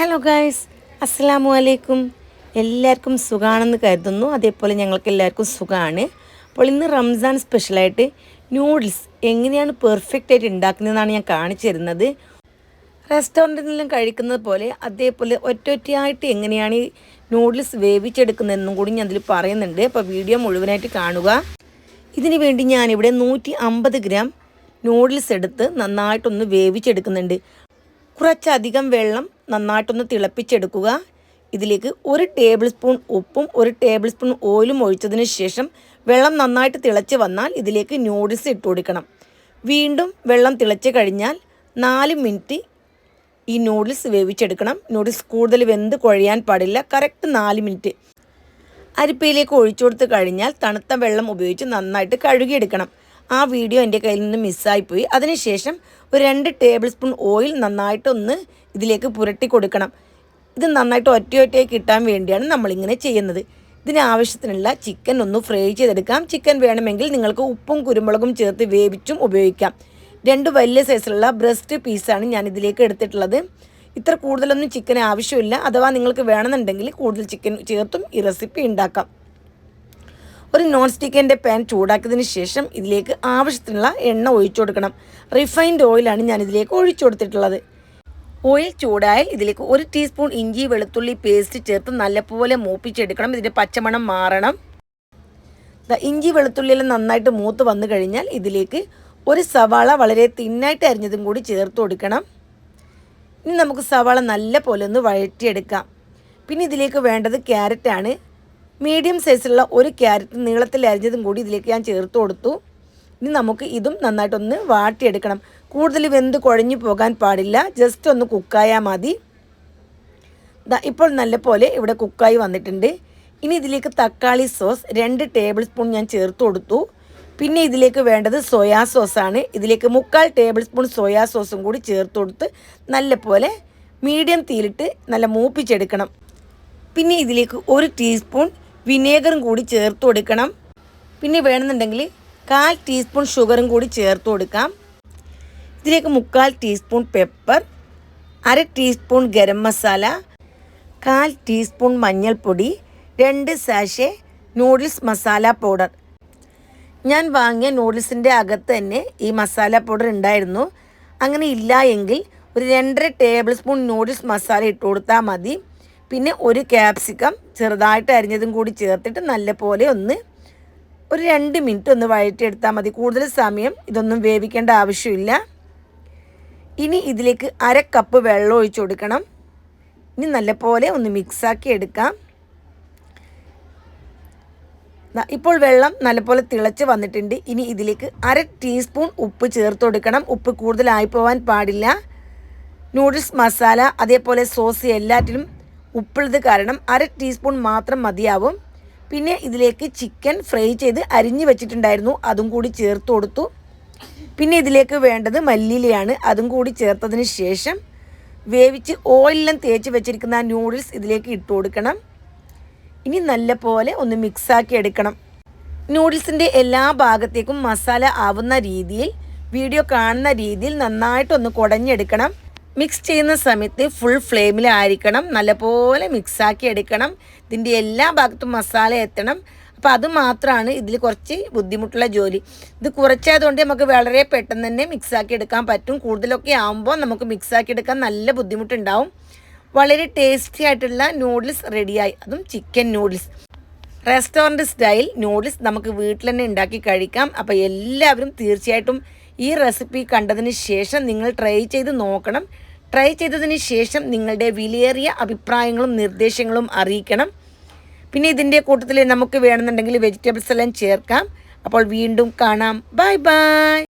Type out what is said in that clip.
Hello guys അസ്സലാമു അലൈക്കും എല്ലാവർക്കും സുഖമാണെന്ന് കരുതുന്നു. അതേപോലെ ഞങ്ങൾക്ക് എല്ലാവർക്കും സുഖമാണ് അപ്പോൾ ഇന്ന് റംസാൻ സ്പെഷ്യലായിട്ട് നൂഡിൽസ് എങ്ങനെയാണ് പെർഫെക്റ്റ് ആയിട്ട് ഉണ്ടാക്കുന്നതെന്നാണ് ഞാൻ കാണിച്ചു തരുന്നത്. റെസ്റ്റോറന്റിൽ നിന്നും കഴിക്കുന്നത് പോലെ അതേപോലെ ഒറ്റൊറ്റയായിട്ട് എങ്ങനെയാണ് ഈ നൂഡിൽസ് വേവിച്ചെടുക്കുന്നതെന്നും കൂടി ഞാൻ അതിൽ പറയുന്നുണ്ട്. അപ്പോൾ വീഡിയോ മുഴുവനായിട്ട് കാണുക. ഇതിനു വേണ്ടി ഞാനിവിടെ നൂറ്റി അമ്പത് ഗ്രാം നൂഡിൽസ് എടുത്ത് നന്നായിട്ടൊന്ന് വേവിച്ചെടുക്കുന്നുണ്ട്. കുറച്ചധികം വെള്ളം നന്നായിട്ടൊന്ന് തിളപ്പിച്ചെടുക്കുക. ഇതിലേക്ക് ഒരു ടേബിൾ സ്പൂൺ ഉപ്പും ഒരു ടേബിൾ സ്പൂൺ ഓയിലും ഒഴിച്ചതിന് ശേഷം വെള്ളം നന്നായിട്ട് തിളച്ച് വന്നാൽ ഇതിലേക്ക് നൂഡിൽസ് ഇട്ട് കൊടുക്കണം. വീണ്ടും വെള്ളം തിളച്ച് കഴിഞ്ഞാൽ നാല് മിനിറ്റ് ഈ നൂഡിൽസ് വേവിച്ചെടുക്കണം. നൂഡിൽസ് കൂടുതൽ വെന്ത് കുഴയാൻ പാടില്ല. കറക്റ്റ് നാല് മിനിറ്റ്. അരിപ്പയിലേക്ക് ഒഴിച്ചു കൊടുത്ത് കഴിഞ്ഞാൽ തണുത്ത വെള്ളം ഉപയോഗിച്ച് നന്നായിട്ട് കഴുകിയെടുക്കണം. ആ വീഡിയോ എന്റെ കയ്യിൽ നിന്ന് മിസ്സായിപ്പോയി. അതിനുശേഷം ഒരു രണ്ട് ടേബിൾ സ്പൂൺ ഓയിൽ നന്നായിട്ടൊന്ന് ഇതിലേക്ക് പുരട്ടി കൊടുക്കണം. ഇത് നന്നായിട്ട് ഒറ്റ ഒറ്റയായി കിട്ടാൻ വേണ്ടിയാണ് നമ്മളിങ്ങനെ ചെയ്യുന്നത്. ഇതിനാവശ്യത്തിനുള്ള ചിക്കൻ ഒന്ന് ഫ്രൈ ചെയ്തെടുക്കാം. ചിക്കൻ വേണമെങ്കിൽ നിങ്ങൾക്ക് ഉപ്പും കുരുമുളകും ചേർത്ത് വേവിച്ചും ഉപയോഗിക്കാം. രണ്ട് വലിയ സൈസിലുള്ള ബ്രസ്റ്റ് പീസാണ് ഞാൻ ഇതിലേക്ക് എടുത്തിട്ടുള്ളത്. ഇത്ര കൂടുതലൊന്നും ചിക്കൻ ആവശ്യമില്ല. അഥവാ നിങ്ങൾക്ക് വേണമെന്നുണ്ടെങ്കിൽ കൂടുതൽ ചിക്കൻ ചേർത്തും ഈ റെസിപ്പി ഉണ്ടാക്കാം. ഒരു നോൺ സ്റ്റിക്കിന്റെ പാൻ ചൂടാക്കിയതിന് ശേഷം ഇതിലേക്ക് ആവശ്യത്തിനുള്ള എണ്ണ ഒഴിച്ചു കൊടുക്കണം. റിഫൈൻഡ് ഓയിലാണ് ഞാൻ ഇതിലേക്ക് ഒഴിച്ചു കൊടുത്തിട്ടുള്ളത്. ഓയിൽ ചൂടായാൽ ഇതിലേക്ക് ഒരു ടീസ്പൂൺ ഇഞ്ചി വെളുത്തുള്ളി പേസ്റ്റ് ചേർത്ത് നല്ലപോലെ മൂപ്പിച്ചെടുക്കണം. ഇതിന്റെ പച്ചമണം മാറണം. ഇഞ്ചി വെളുത്തുള്ളിയെല്ലാം നന്നായിട്ട് മൂത്ത് വന്നു കഴിഞ്ഞാൽ ഇതിലേക്ക് ഒരു സവാള വളരെ തിന്നായിട്ട് അരിഞ്ഞതും കൂടി ചേർത്ത് കൊടുക്കണം. ഇനി നമുക്ക് സവാള നല്ല പോലെ ഒന്ന് വഴറ്റിയെടുക്കാം. പിന്നെ ഇതിലേക്ക് വേണ്ടത് ക്യാരറ്റാണ്. മീഡിയം സൈസിലുള്ള ഒരു ക്യാരറ്റ് നീളത്തിൽ അരിഞ്ഞതും കൂടി ഇതിലേക്ക് ഞാൻ ചേർത്ത് കൊടുത്തു. ഇനി നമുക്ക് ഇതും നന്നായിട്ടൊന്ന് വാട്ടിയെടുക്കണം. കൂടുതൽ വെന്ത് കുഴഞ്ഞു പോകാൻ പാടില്ല. ജസ്റ്റ് ഒന്ന് കുക്കായാൽ മതി. ഇപ്പോൾ നല്ല പോലെ ഇവിടെ കുക്കായി വന്നിട്ടുണ്ട്. ഇനി ഇതിലേക്ക് തക്കാളി സോസ് രണ്ട് ടേബിൾ സ്പൂൺ ഞാൻ ചേർത്ത് കൊടുത്തു. പിന്നെ ഇതിലേക്ക് വേണ്ടത് സോയാ സോസാണ് ഇതിലേക്ക് മുക്കാൽ ടേബിൾ സ്പൂൺ സോയാ സോസും കൂടി ചേർത്ത് കൊടുത്ത് നല്ല പോലെ മീഡിയം തീയിലിട്ട് നല്ല മൂപ്പിച്ചെടുക്കണം. പിന്നെ ഇതിലേക്ക് ഒരു ടീസ്പൂൺ വിനേഗറും കൂടി ചേർത്ത് കൊടുക്കണം. പിന്നെ വേണമെന്നുണ്ടെങ്കിൽ കാൽ ടീസ്പൂൺ ഷുഗറും കൂടി ചേർത്ത് കൊടുക്കാം. ഇതിലേക്ക് മുക്കാൽ ടീസ്പൂൺ പെപ്പർ അര ടീസ്പൂൺ ഗരം മസാല കാൽ ടീസ്പൂൺ മഞ്ഞൾപ്പൊടി രണ്ട് സാഷെ നൂഡിൽസ് മസാല പൗഡർ. ഞാൻ വാങ്ങിയ നൂഡിൽസിന്റെ അകത്ത് തന്നെ ഈ മസാല പൗഡർ ഉണ്ടായിരുന്നു. അങ്ങനെ ഇല്ല എങ്കിൽ ഒരു രണ്ടര ടേബിൾ സ്പൂൺ നൂഡിൽസ് മസാല ഇട്ട് കൊടുത്താൽ മതി. പിന്നെ ഒരു ക്യാപ്സിക്കം ചെറുതായിട്ട് അരിഞ്ഞതും കൂടി ചേർത്തിട്ട് നല്ലപോലെ ഒന്ന് ഒരു രണ്ട് മിനിറ്റ് ഒന്ന് വഴറ്റിയെടുത്താൽ മതി. കൂടുതൽ സമയം ഇതൊന്നും വേവിക്കേണ്ട ആവശ്യമില്ല. ഇനി ഇതിലേക്ക് അര കപ്പ് വെള്ളം ഒഴിച്ച് കൊടുക്കണം. ഇനി നല്ലപോലെ ഒന്ന് മിക്സാക്കി എടുക്കാം. ഇപ്പോൾ വെള്ളം നല്ലപോലെ തിളച്ച് വന്നിട്ടുണ്ട്. ഇനി ഇതിലേക്ക് അര ടീസ്പൂൺ ഉപ്പ് ചേർത്ത് കൊടുക്കണം. ഉപ്പ് കൂടുതലായി പോവാൻ പാടില്ല. നൂഡിൽസ് മസാല അതേപോലെ സോസ് എല്ലാറ്റിലും ഉപ്പുള്ളത് കാരണം അര ടീസ്പൂൺ മാത്രം മതിയാവും. പിന്നെ ഇതിലേക്ക് ചിക്കൻ ഫ്രൈ ചെയ്ത് അരിഞ്ഞ് വെച്ചിട്ടുണ്ടായിരുന്നു. അതും കൂടി ചേർത്ത് കൊടുത്തു. പിന്നെ ഇതിലേക്ക് വേണ്ടത് മല്ലിയിലയാണ്. അതും കൂടി ചേർത്തതിന് ശേഷം വേവിച്ച് ഓയിലെല്ലാം തേച്ച് വെച്ചിരിക്കുന്ന നൂഡിൽസ് ഇതിലേക്ക് ഇട്ട് കൊടുക്കണം. ഇനി നല്ല പോലെ ഒന്ന് മിക്സാക്കി എടുക്കണം. നൂഡിൽസിന്റെ എല്ലാ ഭാഗത്തേക്കും മസാല ആവുന്ന രീതിയിൽ വീഡിയോ കാണുന്ന രീതിയിൽ നന്നായിട്ടൊന്ന് കുടഞ്ഞെടുക്കണം. മിക്സ് ചെയ്യുന്ന സമയത്ത് ഫുൾ ഫ്ലെയിമിലായിരിക്കണം നല്ലപോലെ മിക്സാക്കി എടുക്കണം. ഇതിന്റെ എല്ലാ ഭാഗത്തും മസാല എത്തണം. അപ്പോൾ അത് മാത്രമാണ് ഇതിൽ കുറച്ച് ബുദ്ധിമുട്ടുള്ള ജോലി. ഇത് കുറച്ചായതുകൊണ്ട് നമുക്ക് വളരെ പെട്ടെന്ന് തന്നെ മിക്സാക്കി എടുക്കാൻ പറ്റും. കൂടുതലൊക്കെ ആകുമ്പോൾ നമുക്ക് മിക്സാക്കി എടുക്കാൻ നല്ല ബുദ്ധിമുട്ടുണ്ടാവും. വളരെ ടേസ്റ്റി ആയിട്ടുള്ള നൂഡിൽസ് റെഡിയായി അതും chicken noodles restaurant style noodles നമുക്ക് വീട്ടിൽ തന്നെ ഉണ്ടാക്കി കഴിക്കാം. അപ്പോൾ എല്ലാവരും തീർച്ചയായിട്ടും ഈ റെസിപ്പി കണ്ടതിന് ശേഷം നിങ്ങൾ ട്രൈ ചെയ്ത് നോക്കണം. ട്രൈ ചെയ്തതിന് ശേഷം നിങ്ങളുടെ വിലയേറിയ അഭിപ്രായങ്ങളും നിർദ്ദേശങ്ങളും അറിയിക്കണം. പിന്നെ ഇതിന്റെ കൂട്ടത്തിൽ നമുക്ക് വേണമെന്നുണ്ടെങ്കിൽ വെജിറ്റബിൾസ് എല്ലാം ചേർക്കാം. അപ്പോൾ വീണ്ടും കാണാം. Bye bye